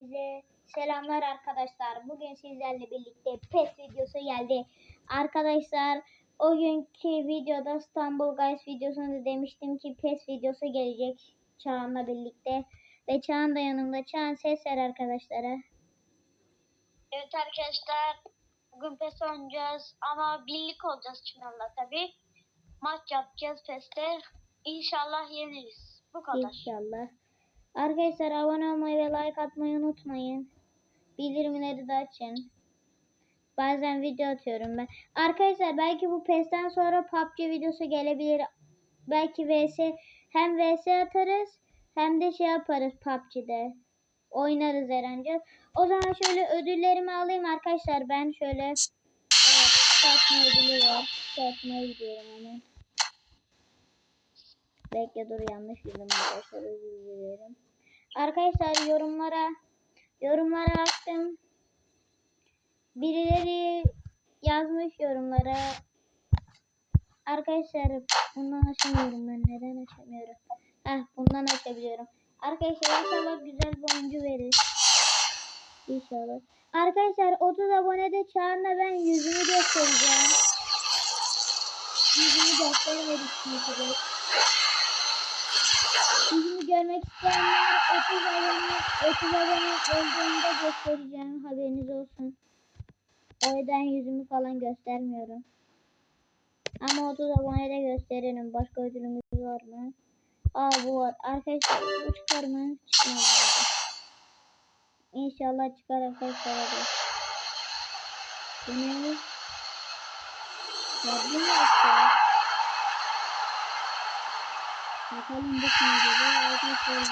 Size selamlar arkadaşlar. Bugün sizlerle birlikte PES videosu geldi. Arkadaşlar o günkü videoda İstanbul Guys videosunda demiştim ki PES videosu gelecek Çağan'la birlikte. Ve Çağan da yanımda. Çağan ses ver arkadaşlara. Evet arkadaşlar bugün PES oynayacağız ama birlik olacağız Çınar'la tabi. Maç yapacağız PES'te. İnşallah yeniriz. Bu kadar. İnşallah. Arkadaşlar abone olmayı ve like atmayı unutmayın. Bildirimleri de açın. Bazen video atıyorum ben. Arkadaşlar belki bu PES'ten sonra PUBG videosu gelebilir. Belki VS hem VS atarız hem de şey yaparız PUBG'de. Oynarız Eren'ce. O zaman şöyle ödüllerimi alayım arkadaşlar. Ben şöyle evet, satma ödülü var. Satmaya gidiyorum hemen. Bekle dur yanlış bildim arkadaşlar özür dilerim. Arkadaşlar yorumlara yorumlara baktım. Birileri yazmış yorumlara. Arkadaşlar bundan açamıyorum ben. Neden açamıyorum? Heh bundan açabiliyorum. Arkadaşlar inşallah güzel bir oyuncu verir. İnşallah. Arkadaşlar 30 abonede Çağan'la ben yüzümü göstereceğim. Yüzümü göstermedik çünkü. Yüzümü görmek isteyenler 30 abone, 30 abone olduğunda göstereceğim. Haberiniz olsun. O yüzden yüzümü falan göstermiyorum. Ama 30 abonede gösteririm. Başka ödülümüz var mı? Aa bu var. Arkadaşlar bu çıkar mı? Çıkmaz. İnşallah çıkar arkadaşlar. Bu ne? Ya bu ne yapıyor? Bakalım kim acaba?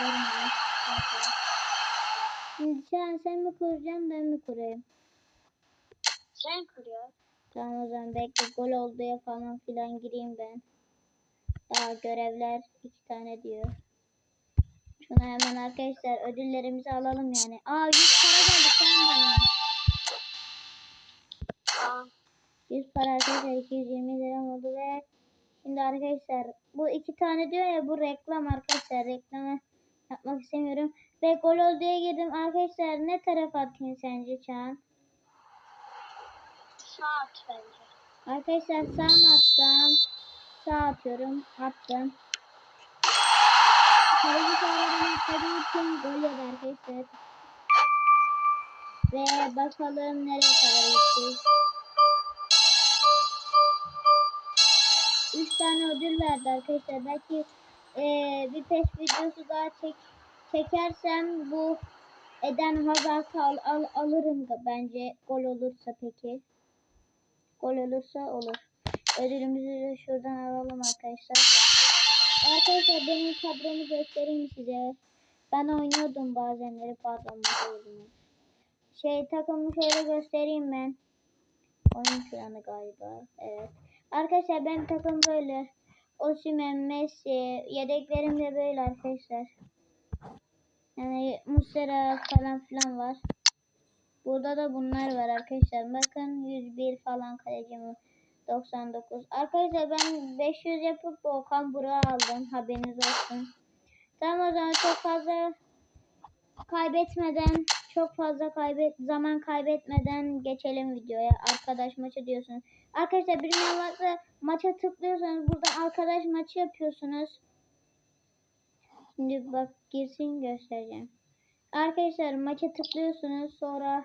Mı? Bakalım. Şimdi sen, mi kuracaksın ben mi kurayım? Sen kuruyor. Tamam o zaman bekle gol oldu ya falan filan gireyim ben. Daha görevler iki tane diyor. Şuna hemen arkadaşlar ödüllerimizi alalım yani. Aa 100 para geldi sen bana. Tamam. 100 para arkadaşlar 220 lira oldu ve Şimdi arkadaşlar bu iki tane diyor ya bu reklam arkadaşlar. Reklamı yapmak istemiyorum. Ve gol diye girdim. Arkadaşlar ne taraf atayım sence Çağan? Sağ at bence. Arkadaşlar sağ mı atsam? Sağ atıyorum. Attım. Kaleci sağlarına atladığı için gol yedi arkadaşlar. Ve bakalım nereye kadar gideceğiz. 3 tane ödül verdi arkadaşlar. Belki e, bir pes videosu daha çek, çekersem bu Eden Hazard'ı al, al, alırım da bence gol olursa peki. Gol olursa olur. Ödülümüzü de şuradan alalım arkadaşlar. Arkadaşlar benim kadromu göstereyim size. Ben oynuyordum bazenleri pardon. Şey takımı şöyle göstereyim ben. Oyun planı galiba. Evet. Arkadaşlar benim takım böyle. Osimhen, Messi, yedeklerim de böyle arkadaşlar. Yani Muslera falan filan var. Burada da bunlar var arkadaşlar. Bakın 101 falan kalecim 99. Arkadaşlar ben 500 yapıp Okan Burak'ı aldım. Haberiniz olsun. Tamam o zaman çok fazla kaybetmeden çok fazla kaybet zaman kaybetmeden geçelim videoya. Arkadaş maçı diyorsunuz. Arkadaşlar bilmeyen varsa maça tıklıyorsanız burada arkadaş maçı yapıyorsunuz. Şimdi bak girsin göstereceğim. Arkadaşlar maça tıklıyorsunuz sonra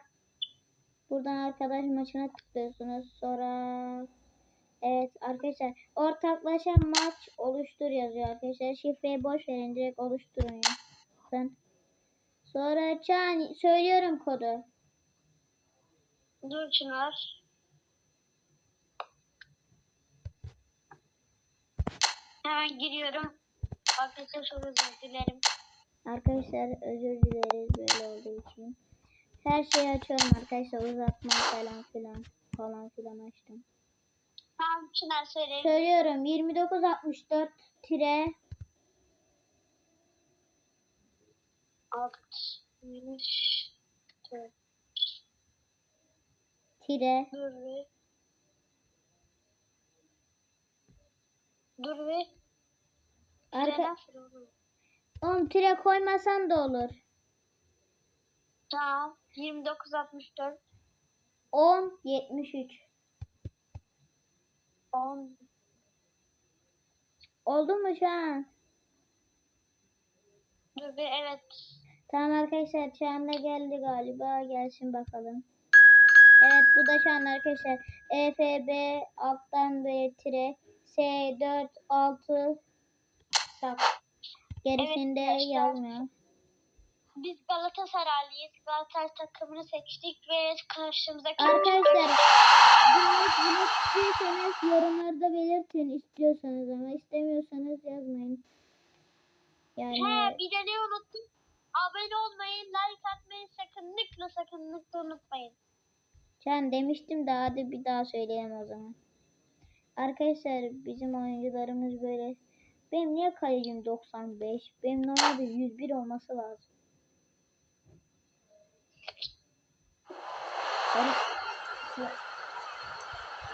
buradan arkadaş maçına tıklıyorsunuz sonra evet arkadaşlar ortaklaşa maç oluştur yazıyor arkadaşlar şifreyi boş verin direkt oluşturun. Ben sonra Çağan söylüyorum kodu. Dur Çınar. Hemen giriyorum. Arkadaşlar çok özür dilerim. Arkadaşlar özür dileriz böyle olduğu için. Her şeyi açıyorum arkadaşlar uzatma falan filan falan filan açtım. Tamam Çınar söyle. Söylüyorum 2964 tire 60 Dur tire dur bir. Arka? Oğlum tire koymasan da olur. Tamam. 2964 10 73. 10 Oldu mu şu an? Dur bir evet. Tamam arkadaşlar şu anda geldi galiba. Gelsin bakalım. Evet bu da şu an arkadaşlar. EFB alttan B tire S 4 6 sak. Gerisinde Evet yazmıyor. Biz Galatasaraylıyız. Galatasaray takımını seçtik ve karşımızdaki Arkadaşlar bunu, bunu istiyorsanız yorumlarda belirtin istiyorsanız ama istemiyorsanız yazmayın. Yani He bir de ne unuttum? Abone olmayı, like atmayı sakınlıkla sakınlıkla unutmayın. Can demiştim de hadi bir daha söyleyeyim o zaman. Arkadaşlar bizim oyuncularımız böyle. Benim niye kalecim 95? Benim normalde 101 olması lazım.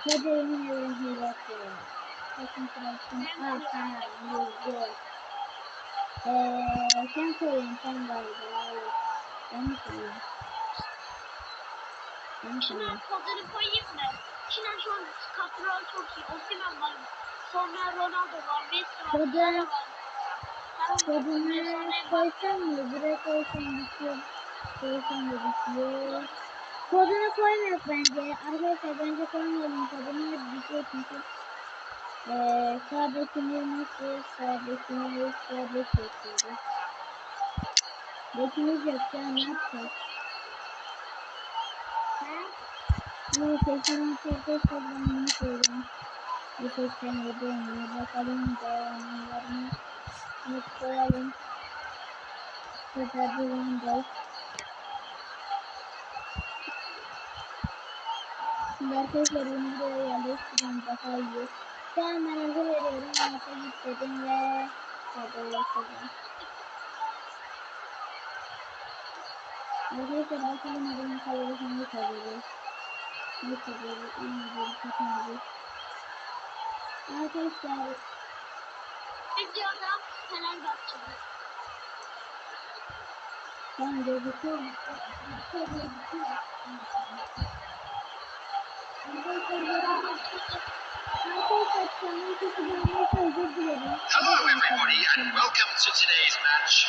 Hadi emin bakıyorum. Bakın şurasın. Ah tamam. Yüzde. Eee sen koyun sen galiba. Ben mi koyayım? Ben mi Şuna koyayım? kodunu koyayım mı? Şuna şu an kadro çok iyi. Osimhen var. Sonra Ronaldo var. Messi var. Kodunu Sonra koysam mı? Buraya koysam bitiyor. Koysam da bitiyor. Kodunu koymuyor bence. Arkadaşlar bence koymayalım kodunu. Bitiyor çünkü. Ee, sağdakini nasıl? Sağdakini sağdaki yapıyoruz. Bekimiz yok ya ne yapacağız? Bu seçeneği sevdiği kullanmayı koydum. Bu seçeneği beğeniyor. Bakalım devamlarını koyalım. Burada bir window. Şimdi arkadaşlar bunu buraya yerleştireyim daha iyi. Şu an ben hazır veriyorum. Masa yükledim ve kadroya koydum. Arkadaşlar bakalım adamın kadroyu hangi kadroyu. Hello everybody and welcome to today's match.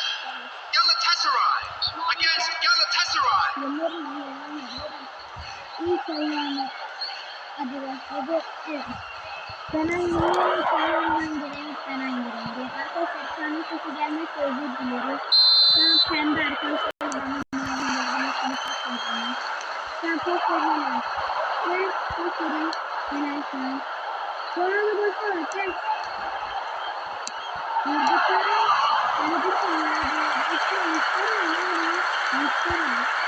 Galatasaray against Galatasaray. İyi sayılarına. Hadi be. Hadi. Evet. Ben hangi sayılarından gireyim? Ben hangi gireyim? Arkadaşlar kendi sesi gelmezse özür dilerim. Ben pembe arkadaşlar bana ben pek veremem. Ben bakarım. Helal sana. Sonra bakalım. Sen Yurdukarım. Yurdukarım. Yurdukarım. Yurdukarım. Yurdukarım.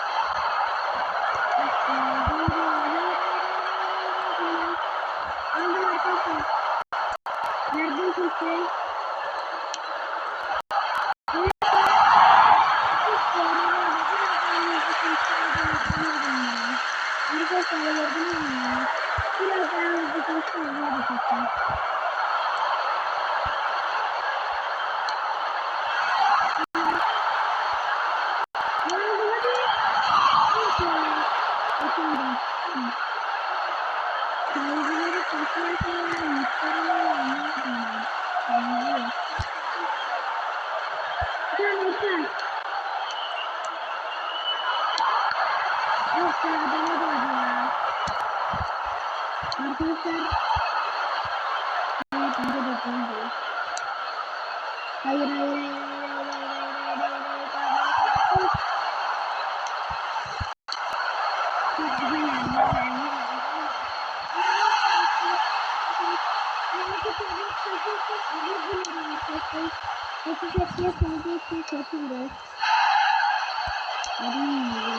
Hum.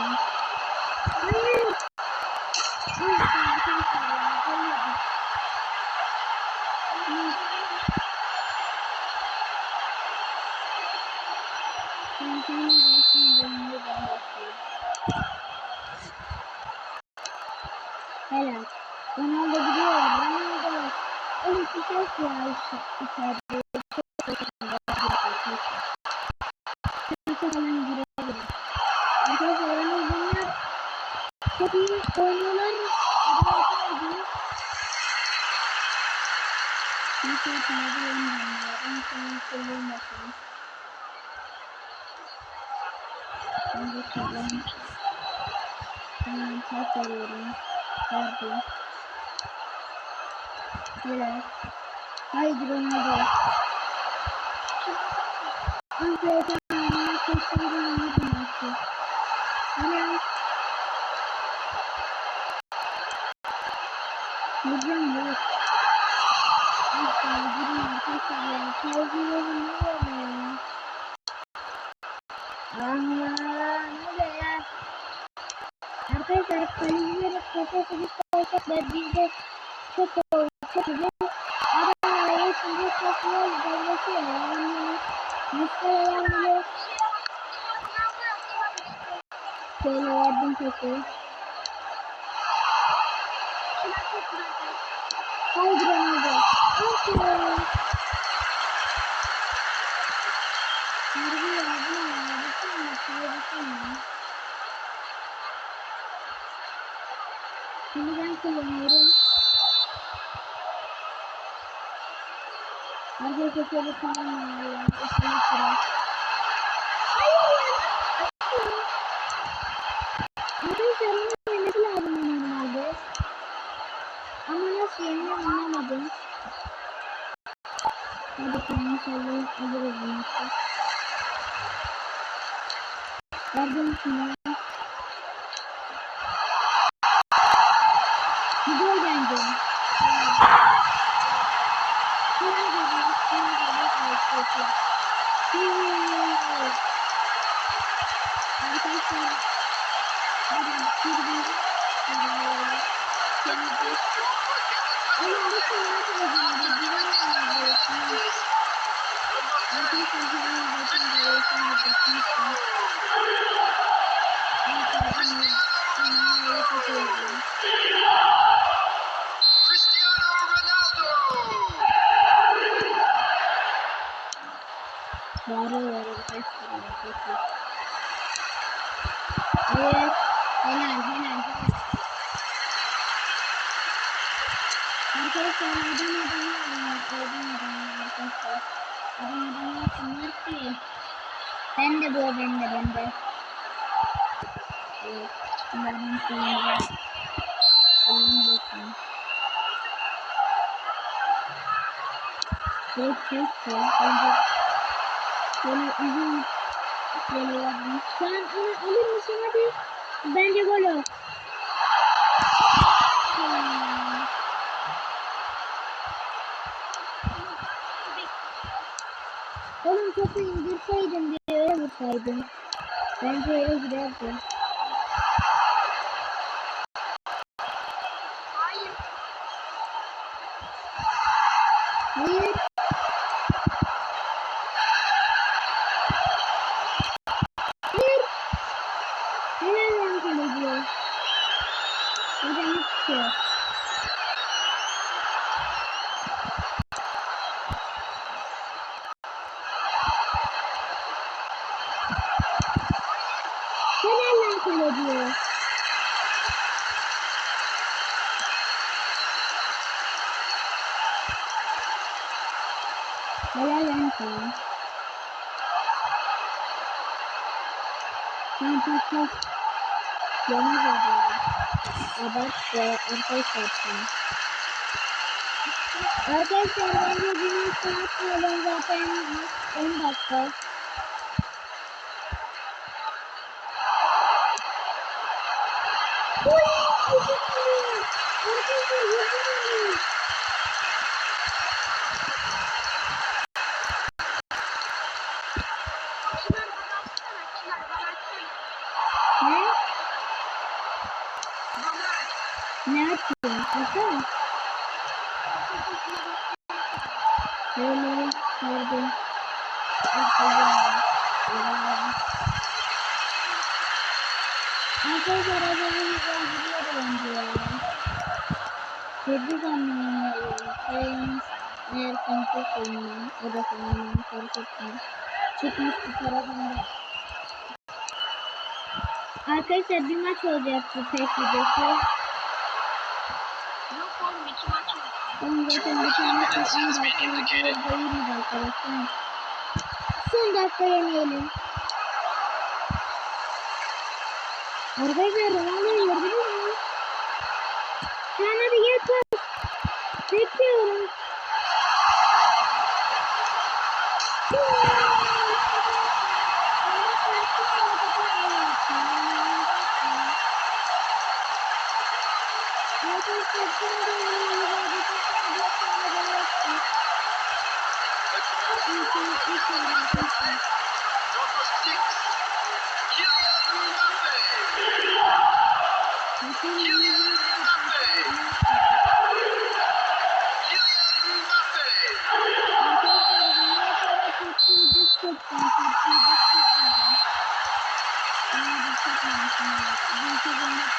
Hemen pas veriyorum. Verdim. Helal. Haydi Ronaldo. Aferin. Kesinlikle unutma. Helal. Hocam yok. Arkadaşlar gidin arkadaşlar ya. Televizyonun ne oluyor? Allah ne oluyor ya? Arkadaşlar kalecileri kafası bir koysak ve bizde çok oldu. Çok güzel. Adamlar yaşında çok yol devletiyor. Yani Mustafa yani şöyle verdim topu. Haydi Ronaldo. Aferin. Harbi ya bu ne ya? Baksana şuraya baksana. Şimdi ben kullanıyorum. Arkadaşlar şöyle kullanmıyorum. Üstüne sıra. Hayır ya. Arkadaşlar bunu yemesi lazım normalde. Ama nasıl yeniyor anlamadım. Hadi kendini sallayıp alırız bunu işte. Verdim şuna. Gidiyor bence. Şuna geliyor. Şuna geliyor. Arkadaşlar. Arkadaşlar. Hadi bir bir. Hadi. Ama nasıl yapacağım? Bilmiyorum. Cristiano Ronaldo. Evet. Helal helal helal. Arkadaşlar adam adamı alıyor. Adam adamı arkadaşlar. Adam adamı yapsınlar ki. Ben de bu ben de ben de. Evet. Bunların sonunda. Oyun bakın. Çok çok Bence böyle uzun böyle yapmış. Şu an onu alır mısın hadi? Bence gol o. Hmm. Topu indirseydin bir yere vursaydın. Bence öyle giderdi. Hayır. Hayır. Kaleci. Hocam hiçbir şey yok. Helal lan kaleci. Helal lan sana. Sen çok çok yalnız oldun. Abart ve sana. Arkadaşlar bence günün saat zaten 10 dakika. Oy! Arkadaşlar yapamıyorum. Ne? Ne açıyorsun? Baksana. Böyle. Aferin. Arkadaşlar adamın gidiyor bence ya. Kedi zamanı Sayın eğer kontrol sayın o da sayın fark etmez. Çıkmış bu tarafında. Arkadaşlar bir maç olacak bu PES videosu. Yok oğlum iki Ben zaten bir tane maç 10 dakika yayınız arkadaşlar. Son dakika yemeyelim. Arkadaşlar Ronaldo'yu gördünüz mü? Sen hadi gel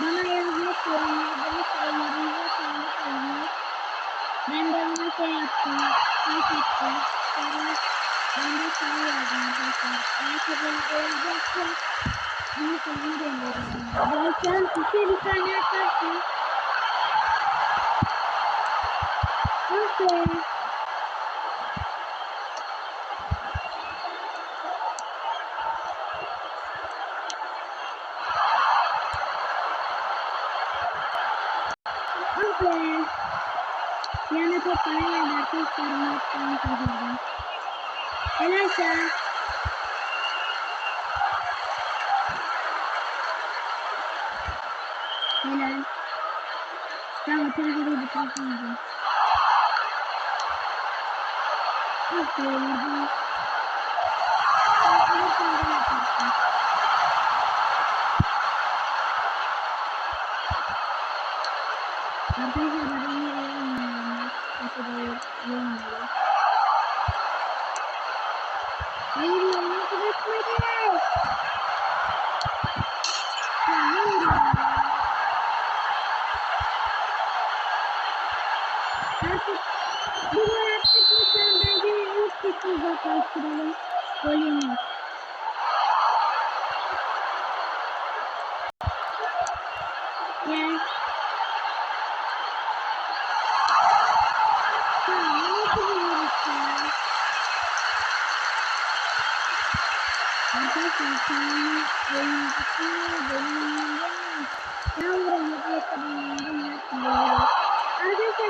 bana yazmak yorumlarını söylerinize kendi söylemek. Ben de ona şey yaptım. Kalp attım. Sonra ben de sana yazdım arkadaşlar. Eğer kabul olacaksa bunu sana gönderiyorum. Belki an işte bir tane atarsın. Ah be. Ah be. Yani top bana geldi arkadaşlar. Maçtan kazandım. Sen. Helal. Tamam televizyonu bitireceğim. Ah be vurdum. Bir tane daha yaparsın. Arkadaşlar ben yere olmuyorum. Kötü değil. Olmuyor. Hayır yolunu bırakmadı. Hayır. Artık bu gol attık mı sen bence ilk kez uzaklaştıralım. Golün yok. Gel. Arkadaşlar kanalın oyuncusu benim yanımda Ben vuramadı yakalanmadım yapmıyorum. Arkadaşlar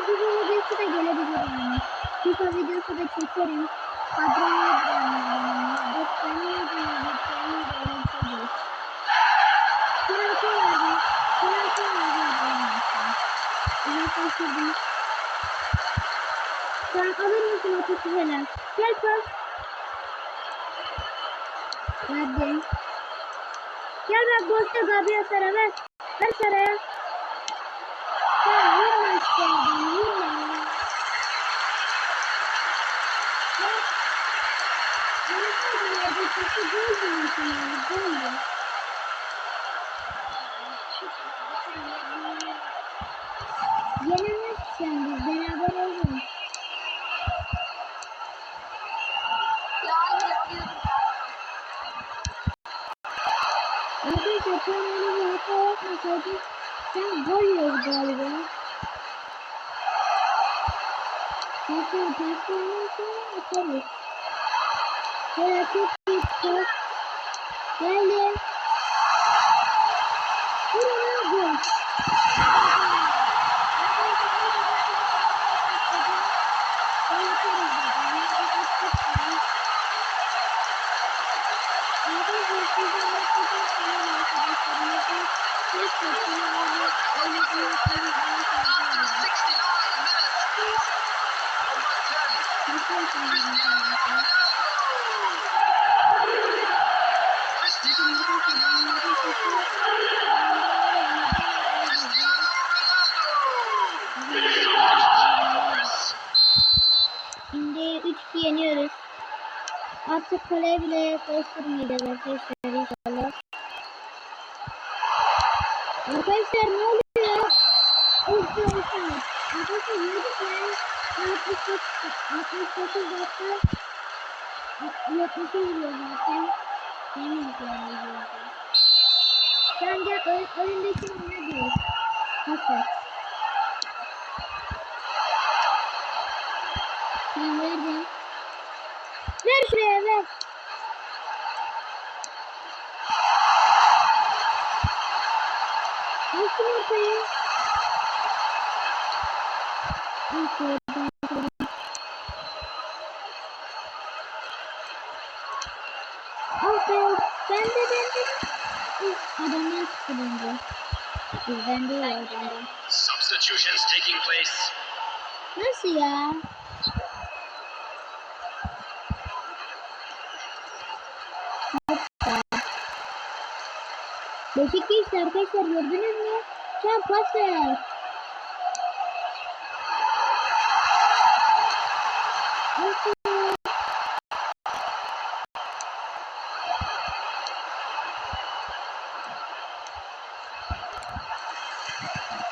FIFA videosu da gelebilir yani. FIFA videosu da çekerim. Şey. Uzaklaştırdım. Sen alır mısın o topu helal? Gel pas. Verdim. Gel bak boşta Gabriel Sara ver. Ver Sara'ya. Ya vurma işte adam vurma. Yenemezsen biz beraber olalım. Ya hayır yapıyorum. Arkadaşlar sen öyle bir hata yapmasaydın yiyordu galiba. Pasını sonra atarız. Büyük top. Geldi. Vurun gol. Arkadaşlar After Şimdi 3-2 yeniyoruz. Artık kaleye bile inşallah. Arkadaşlar ne oluyor? Olsun olsun. Arkadaşlar yedik ya. 69 69 dakika. 70'e gidiyor zaten. Yemin ediyorum. Sen gel ön, önündeki ne diyor? Nasıl? Ben verdim. Ver şuraya ver. Açtım ortayı. Neyse, ben koydum. Ah be, ben de ben de. Üf, Adamlar çıktı bence. Bizden değil adamlar. Substitutions taking place. Nasıl ya? Hoppa. Beşiktaş arkadaşlar gördünüz mü? Şu an pas ver. Nasıl?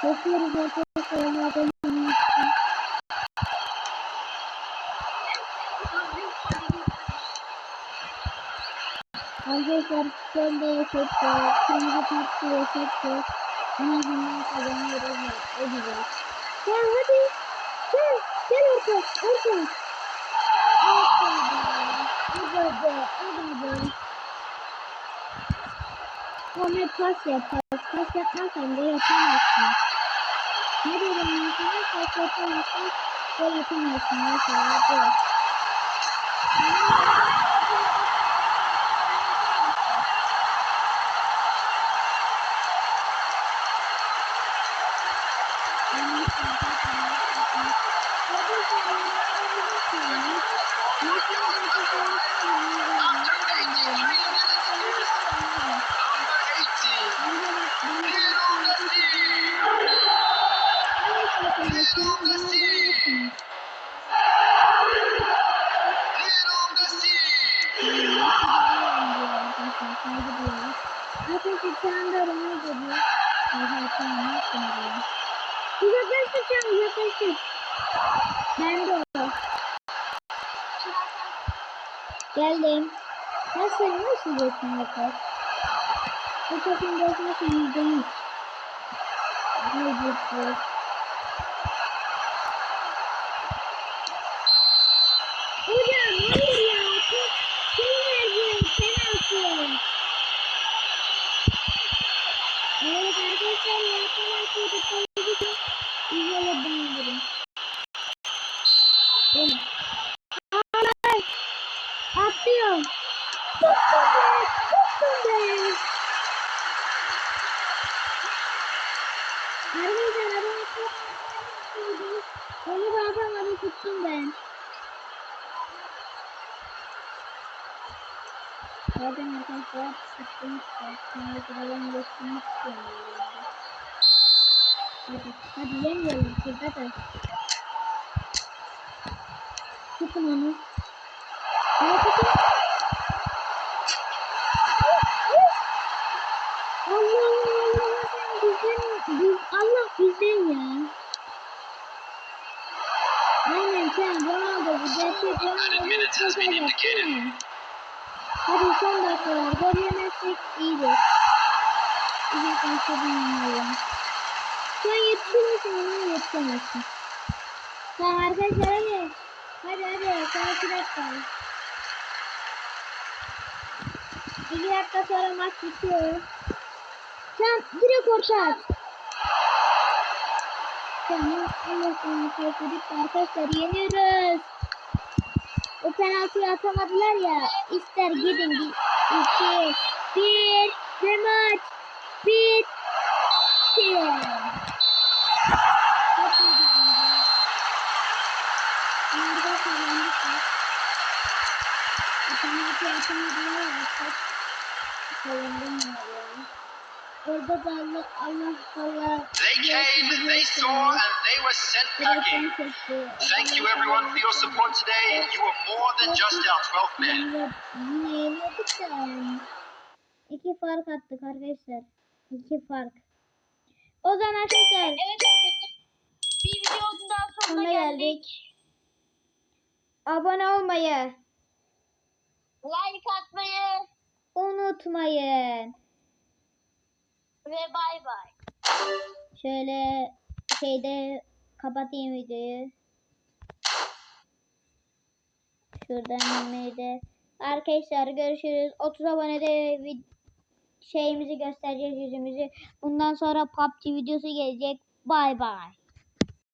Bakıyoruz arkadaşlar. Allah'tan emanet. Arkadaşlar ben de yaşattı. Kırmızı tatlı yaşattı. En azından kazanıyoruz. O güzel. Ya hadi. Gel. Gel orta. Orta. Orta. Orta. Orta. Ahmet pas yap. Pas, yapmazsan yapamazsın. Ne dedim sana? Pas. Gol. Mesela. Gol. Lionel Messi. Lionel Messi. Arkadaşlar şu anda Ronaldo diyor. Oha tamam ne yaptın diyor. Uzaklaştır şu an uzaklaştır. Ben de o. Geldim. Nasıl nasıl geçsin yapak? Bu takım geçmesi yüzde yüz. Haydi bu. Hocam hayır ya. Çok şey verdim. Penaltı. Evet arkadaşlar ya penaltıyı da koyduk. İzole döndürün. Böyle. Ay. Atlıyorum. Tuttum be. Tuttum be. Arkadaşlar adamı tuttum. Onu da tuttum ben. Zaten arkadaşlar tuttum işte. Şimdi sıradan geçmek istiyorum. Hadi, hadi yenmeyelim. Dikkat et. Tutun onu. Hadi tutun. Ronaldo bu gerçek Ronaldo çok baksana. Hadi son dakikalar gol yemezsek iyidir. İlk başladım ya. Şu an yetişir misin onu yetişemezsin. Tamam arkadaşlar hadi. Hadi hadi son iki dakika. İki dakika sonra maç bitiyor. Sen direkt orta at. Tamam. Allah'ım çocuk arkadaşlar yeniyoruz. O penaltıyı atamadılar ya. İster gidin 2, 1 ve maç bitti. Yapamadılar ya. Çok sevindim yani. Orada da Allah Allah Allah. They came, they saw, and they were sent packing. Thank you everyone for your support today. You were more than just our 12th men. Yine yeniyorduk da. İki fark attık arkadaşlar. İki fark. O zaman arkadaşlar Evet arkadaşlar. Bir videonun daha Sonuna geldik. geldik. abone olmayı Like atmayı unutmayın. Ve bay bay. Şöyle şeyde kapatayım videoyu. Şuradan yemeği de. Arkadaşlar görüşürüz. 30 abonede şeyimizi göstereceğiz yüzümüzü. Bundan sonra PUBG videosu gelecek. Bay bay.